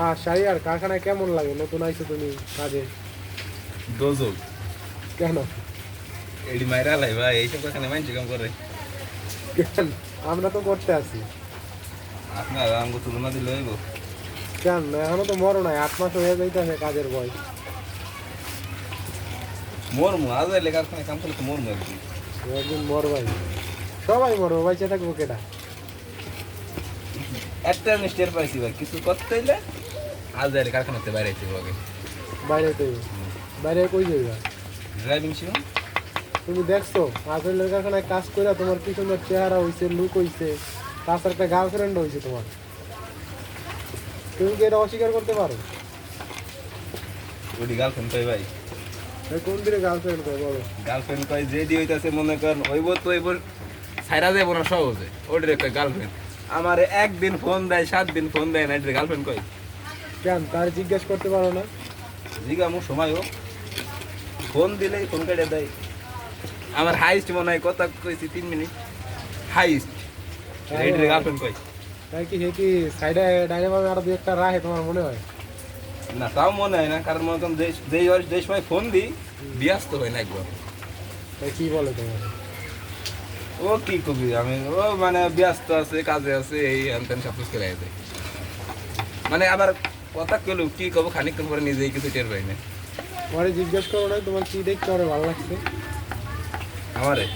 হ্যাঁ শাড়ি আর কারখানায় কেমন লাগে? নতুন আইছো তুমি কাজে? দোজক কেন? এডি মাইরা লাই ভাই এইসব কারখানে মাইনছে কাম করে? কেন? আমরা তো করতে আছি। আপনার আঙ্গু তুলনা দিলে হইব। কেন? এখনও তো মরো নাই আট মাস হয়ে যাইতেছে কাজের বয়স। মরমু আজ এলে কারখানে কাম করলে তো মরমু একদিন। একদিন মরবাই সবাই মরবো বাইচে থাকব কেটা একটা মিস্টের পাইছি ভাই কিছু করতে আজ এলে কারখানাতে বাইরে আইতে হবে। বাইরে তো বাইরে কই যাইবা? ড্রাইভিং শিখুন তুমি দেখছ আসলে কারখানায় কাজ করে তোমার কি সুন্দর চেহারা হইছে লুক হইছে তাছাড়া একটা গার্লফ্রেন্ড হইছে তোমার। তুমি কি এটা অস্বীকার করতে পারো? ওটি গার্লফ্রেন্ড কই ভাই? কোন দিনে গার্লফ্রেন্ড কয় বলো? গার্লফ্রেন্ড কই যে দি হইতাছে মনে করেন ওইব তো ওইব সাইরা যাব না সহজে। ওটির একটা গার্লফ্রেন্ড আমার একদিন ফোন দেয় সাত দিন ফোন দেয় না এটির গার্লফ্রেন্ড কই কেন? তার জিজ্ঞেস করতে পারো না? আমার সময় হোক। ফোন দিলেই ফোন কেটে দেয়। আমার হাইস্ট মনে হয় কথা কইছি তিন মিনিট। হাইস্ট। গার্লফ্রেন্ড কই? তাই কি হে কি সাইডে ডাইনে ভাবে আরও একটা রাহে তোমার মনে হয়? না তাও মনে হয় না কারণ মনে করেন যে- যেই সময় ফোন দিই ব্যস্ত হয় না একবার তাই কি বলে তোমার? ও কি কবি আমি ও মানে ব্যস্ত আছে কাজে আছে এই আনতেন সব কিছু মানে আবার কথা কেলো কি কব খানিকক্ষণ পরে নিজেই কিছু টের পাই না পরে জিজ্ঞেস করো না তোমার কি দেখতে ভালো লাগছে? আমারে?